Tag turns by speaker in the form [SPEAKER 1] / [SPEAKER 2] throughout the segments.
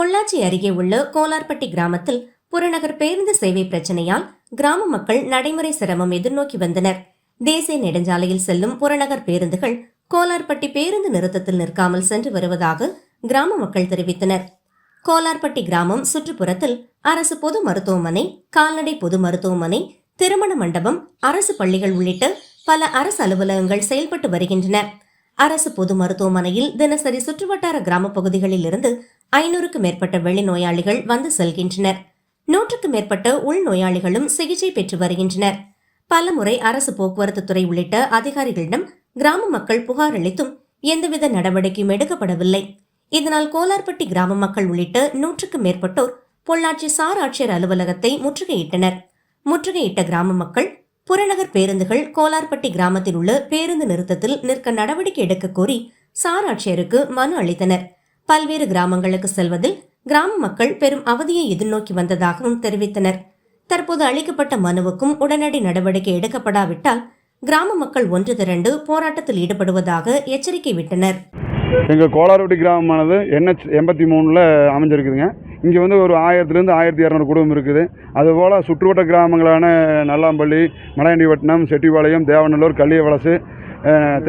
[SPEAKER 1] பொள்ளாச்சி அருகே உள்ள கோலார்பட்டி கிராமத்தில் புறநகர் பேருந்து சேவை பிரச்சனையால் கிராம மக்கள் நடைமுறை சிரமம் எதிர்நோக்கி வந்தனர். தேசிய நெடுஞ்சாலையில் செல்லும் புறநகர் பேருந்துகள் கோலார்பட்டி பேருந்து நிறுத்தத்தில் நிற்காமல் சென்று வருவதாக கிராம மக்கள் தெரிவித்தனர். கோலார்பட்டி கிராமம் சுற்றுப்புறத்தில் அரசு பொது மருத்துவமனை கால்நடை பொது மருத்துவமனை திருமண மண்டபம் அரசு பள்ளிகள் உள்ளிட்ட பல அரசு அலுவலகங்கள் செயல்பட்டு வருகின்றன. அரசு பொது மருத்துவமனையில் தினசரி சுற்றுவட்டார கிராம பகுதிகளில் இருந்து ஐநூறுக்கு மேற்பட்ட வெளிநோயாளிகள் வந்து செல்கின்றனர். நூற்றுக்கு மேற்பட்ட உள்நோயாளிகளும் சிகிச்சை பெற்று வருகின்றனர். பலமுறை அரசு போக்குவரத்து துறை உள்ளிட்ட அதிகாரிகளிடம் கிராம மக்கள் புகார் அளித்தும் எந்தவித நடவடிக்கையும் எடுக்கப்படவில்லை. இதனால் கோலார்பட்டி கிராம மக்கள் உள்ளிட்ட நூற்றுக்கு மேற்பட்டோர் பொள்ளாச்சி சார் ஆட்சியர் அலுவலகத்தை முற்றுகையிட்டனர். முற்றுகையிட்ட கிராம மக்கள் புறநகர் பேருந்துகள் கோலார்பட்டி கிராமத்தில் உள்ள பேருந்து நிறுத்தத்தில் நிற்க நடவடிக்கை எடுக்க கோரி சார் ஆட்சியருக்கு மனு அளித்தனர். பல்வேறு கிராமங்களுக்கு செல்வதில் கிராம மக்கள் பெரும் அவதியை எதிர்நோக்கி வந்ததாகவும் தெரிவித்தனர். தற்போது அளிக்கப்பட்ட மனுவுக்கும் உடனடி நடவடிக்கை எடுக்கப்படாவிட்டால் கிராம மக்கள் ஒன்று திரண்டு போராட்டத்தில் ஈடுபடுவதாக எச்சரிக்கை விட்டனர்.
[SPEAKER 2] எங்கள் கோலார்வட்டி கிராமமானது என்ஹெச் எண்பத்தி மூணில் அமைஞ்சிருக்குதுங்க. இங்கே வந்து ஒரு ஆயிரத்துலேருந்து ஆயிரத்தி இரநூறு குடும்பம் இருக்குது. அதுபோல் சுற்றுவட்ட கிராமங்களான நல்லாம்பள்ளி மலையண்டிவட்டினம் செட்டிபாளையம் தேவநல்லூர் கள்ளியவளசு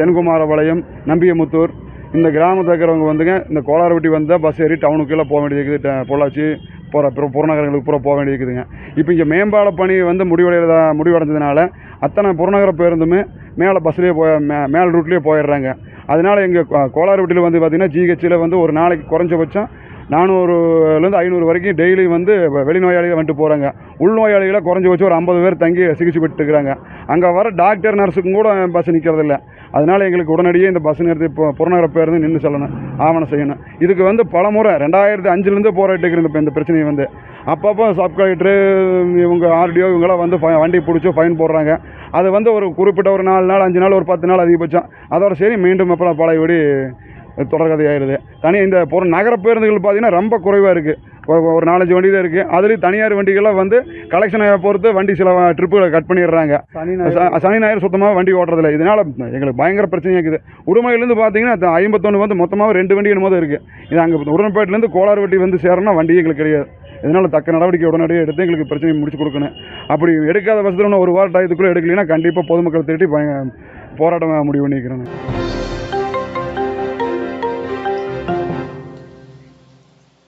[SPEAKER 2] தென்குமாரபாளையம் நம்பியமுத்தூர் இந்த கிராமத்தில் இருக்கிறவங்க வந்துங்க இந்த கோலார்வட்டி வந்தால் பஸ் ஏறி டவுனுக்குள்ளே போக வேண்டியது ட- பொள்ளாச்சி போகிற அப்புறம் புறநகரங்களுக்கு பூரா போக வேண்டியிருக்குதுங்க இப்போ இங்கே மேம்பால பணி வந்து முடிவடைகிறதா முடிவடைஞ்சதுனால அத்தனை புறநகர பேருந்துமே மேலே பஸ்லேயே போய் மே மேல் ரூட்லேயே போயிடுறாங்க. அதனால் எங்கள் கோலார்வட்டியில் வந்து பார்த்திங்கன்னா ஜிஹெச்சில் வந்து ஒரு நாளைக்கு குறைஞ்சபட்சம் நானூறுலேருந்து ஐநூறு வரைக்கும் டெய்லி வந்து வெளிநோயாளிகள் வந்துட்டு போகிறாங்க உள்நோயாளிகளை குறைஞ்சபட்சம் ஒரு ஐம்பது பேர் தங்கி சிகிச்சை பெற்றுக்கிறாங்க. அங்கே வர டாக்டர் நர்ஸுக்கும் கூட பஸ் நிற்கிறதில்ல அதனால் எங்களுக்கு உடனடியே இந்த பஸ் நிறுத்தி இப்போ புறநகர பேருந்து நின்று செல்லணும். ஆவணம் செய்யணும். இதுக்கு வந்து பல முறை ரெண்டாயிரத்தி அஞ்சுலேருந்து போராட்டிருக்கிற இருக்கிற இந்த- இந்த பிரச்சனையை வந்து. அப்பப்போ சப் கலெக்டரு இவங்க ஆர்டிஓ இவங்களாம் வந்து ஃபை- வண்டி பிடிச்சி ஃபைன் போடுறாங்க. அது வந்து ஒரு குறிப்பிட்ட ஒரு நாலு நாள் அஞ்சு நாள் ஒரு பத்து நாள் அதிகபட்சம். அதோட சரி மீண்டும் அப்புறம் பழையபடி தொடர்கதையாயிருது. தனி இந்த பொரு நகர பேருந்துகள் பார்த்தீங்கன்னா ரொம்ப குறைவாக இருக்குது ஒரு நாலஞ்சு வண்டி தான் இருக்குது அதுலேயும் தனியார் வண்டிகள்லாம் வந்து கலெக்ஷனை பொறுத்து வண்டி சில ட்ரிப்புகளை கட் பண்ணிடுறாங்க. ச- சனி ஞாயிறு சுத்தமாக வண்டி ஓட்டுறதில்ல. இதனால் எங்களுக்கு பயங்கர பிரச்சனையாக இருக்குது. உடுமலையிலேருந்து பார்த்தீங்கன்னா ஐம்பத்தொன்று வந்து மொத்தமாக ரெண்டு வண்டி என்னமோ இருக்குது இது அங்கே உடன்பேட்டிலேருந்து கோளாறுவட்டி வந்து சேரணும்னா வண்டி எங்களுக்கு கிடையாது. இதனால் தக்க நடவடிக்கை உடனடியாக எடுத்து எங்களுக்கு பிரச்சனையை முடிச்சு கொடுக்கணும். அப்படி எடுக்காத பட்சத்தில் இன்னும் ஒரு வார டயத்துக்குள்ளே எடுக்கலைன்னா கண்டிப்பாக பொதுமக்கள் திரட்டி போராட்டம் முடிவு பண்ணிக்கிறேன்.